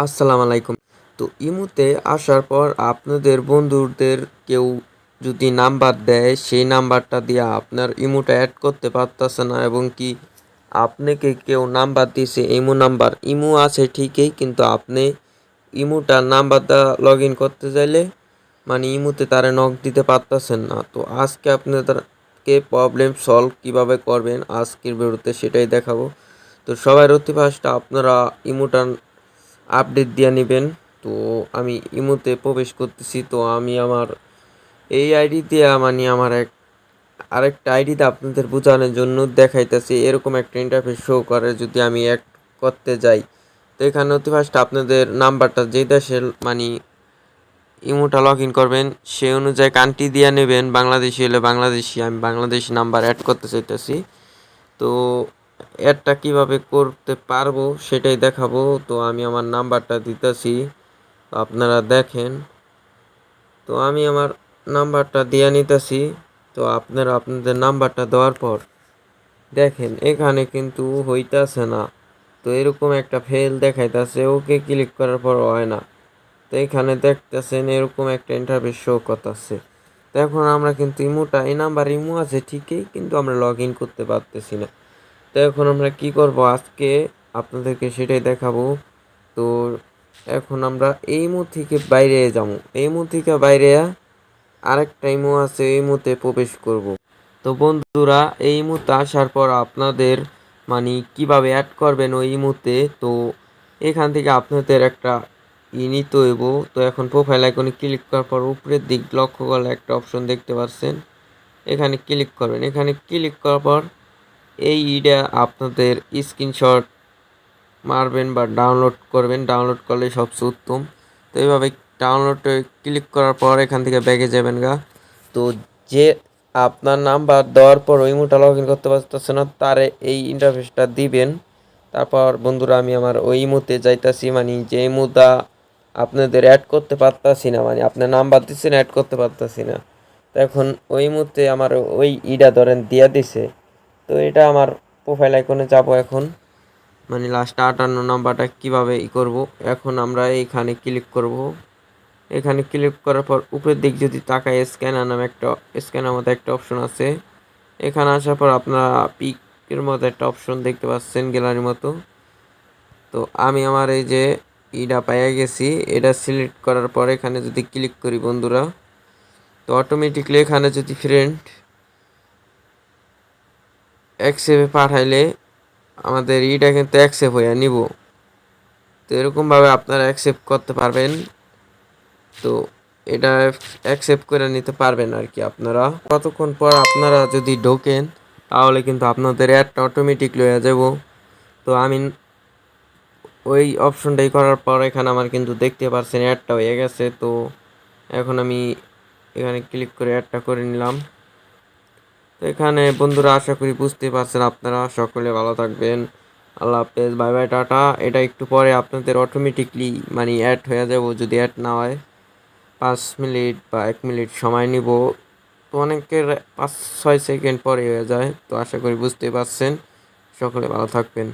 আসসালামু আলাইকুম। তো ইমুতে আসার পর আপনাদের বন্ধুদের কেউ যদি নাম্বার দেয়, সেই নাম্বারটা দিয়ে আপনার ইমুটা অ্যাড করতে পারতেছে না এবং কি আপনাকে কেউ নাম্বার দিছে ইমু নাম্বার। ইমু আছে ঠিকই, কিন্তু আপনি ইমুটার নাম্বারটা লগ ইন করতে চাইলে মানে ইমুতে তারা নক দিতে পারতেছেন না। তো আজকে আপনাদেরকে প্রবলেম সলভ কীভাবে করবেন, আজকের ভিডিওতে সেটাই দেখাবো। তো সবাই অতি আপনারা ইমুটার আপডেট দিয়ে নেবেন। তো আমি ইমোতে প্রবেশ করতেছি। তো আমি আমার এই আইডি দিয়ে মানে আমার এক, আরেকটা আইডিতে আপনাদের বোঝানোর জন্য দেখাইতেছি। এরকম একটা ইন্টারফেস শো করে যদি আমি এক করতে যাই। তো এখানে অতি ফার্স্ট আপনাদের নাম্বারটা যেই দেশের মানে ইমোটা লগ ইন করবেন সেই অনুযায়ী কান্ট্রি দিয়ে নেবেন। বাংলাদেশি হলে বাংলাদেশি, আমি বাংলাদেশি নাম্বার অ্যাড করতে চাইতেছি। তো অ্যাডটা কীভাবে করতে পারব সেটাই দেখাবো। তো আমি আমার নাম্বারটা দিতেছি। আপনারা দেখেন। তো আমি আমার নাম্বারটা দিয়ে নিতেছি। তো আপনারা আপনাদের নাম্বারটা দেওয়ার পর দেখেন, এখানে কিন্তু হইতাছে না। তো এরকম একটা ফেল দেখাইতেছে, ওকে ক্লিক করার পর হয় না। তো এখানে দেখতেছেন, এরকম একটা ইন্টারভিউ শো করতেছে। তো এখন আমরা কিন্তু ইমোটা, এই নাম্বার ইমো আছে ঠিকই, কিন্তু আমরা লগ ইন করতে পারতেছি না। তো এখন আমরা কি করব? আজকে আপনাদেরকে সেটাই দেখাবো। তো এখন আমরা এই মু থেকে বাইরে যাব। এই মু থেকে বাইরে আরেকটা ইমো আছে, এই মুতে প্রবেশ করব। তো বন্ধুরা, এই মুহূর্তে আসার পর আপনাদের মানে কীভাবে অ্যাড করবেন ওই ইমোতে তো এখান থেকে আপনাদের একটা ই নিতে হইব। তো এখন প্রোফাইল আইকনে ক্লিক করার পর উপরের দিক লক্ষ্য করলে একটা অপশন দেখতে পাচ্ছেন। এখানে ক্লিক করবেন। এখানে ক্লিক করার পর এই ইডা আপনাদের স্ক্রিনশট মারবেন বা ডাউনলোড করবেন। ডাউনলোড করলে সবচেয়ে উত্তম। তো এইভাবে ডাউনলোডে ক্লিক করার পর এখান থেকে ব্যাগে যাবেন গা। তো যে আপনার নাম্বার দেওয়ার পর ওই মুটা লগ ইন করতে পারতেছে না, তারে এই ইন্টারফেসটা দিবেন। তারপর বন্ধুরা, আমি আমার ওই মুতে যাইতাছি মানে যে মুদা আপনাদের অ্যাড করতে পারতাছি না মানে আপনার নাম্বার দিচ্ছেন অ্যাড করতে পারতাছি না। তো এখন ওই মুহূর্তে আমার ওই ইডা ধরেন দিয়া দিছে। তো এটা আমার প্রোফাইল আইকনে যাব এখন। মানে লাস্ট আটান্ন নাম্বারটা কীভাবে ই করব? এখন আমরা এইখানে ক্লিক করব। এখানে ক্লিক করার পর উপরের দিক যদি তাকায় স্ক্যানার নামে একটা স্ক্যানার মতো একটা অপশন আছে। এখানে আসার পর আপনারা পিকের মতো একটা অপশন দেখতে পাচ্ছেন গ্যালারির মতো। তো আমি আমার এই যে ইটা পাইয়া গেছি, এটা সিলেক্ট করার পর এখানে যদি ক্লিক করি বন্ধুরা, তো অটোমেটিকলি এখানে যদি ফ্রেন্ড অ্যাকসেপে পাঠাইলে আমাদের ইটা কিন্তু অ্যাকসেপ্ট হয়ে নিব। তো এরকমভাবে আপনারা অ্যাকসেপ্ট করতে পারবেন। তো এটা অ্যাকসেপ্ট করে নিতে পারবেন আর কি আপনারা। কতক্ষণ পর আপনারা যদি ঢোকেন, তাহলে কিন্তু আপনাদের অ্যাডটা অটোমেটিক হয়ে যাব। তো আমি ওই অপশনটাই করার পর এখানে আমার কিন্তু দেখতে পারছেন অ্যাডটা হয়ে গেছে। তো এখন আমি এখানে ক্লিক করে অ্যাডটা করে নিলাম। তো এখানে বন্ধুরা, আশা করি বুঝতে পারছেন আপনারা। সকলে ভালো থাকবেন। আল্লাহ হাফেজ, বাই বাই, টাটা। এটা একটু পরে আপনাদের অটোমেটিকলি মানে অ্যাড হয়ে যাব, যদি অ্যাড না হয়। পাঁচ মিনিট বা এক মিনিট সময় নিব। তো অনেকের পাঁচ, ছয় সেকেন্ড পরে হয়ে যায়। তো আশা করি বুঝতে পারছেন। সকলে ভালো থাকবেন।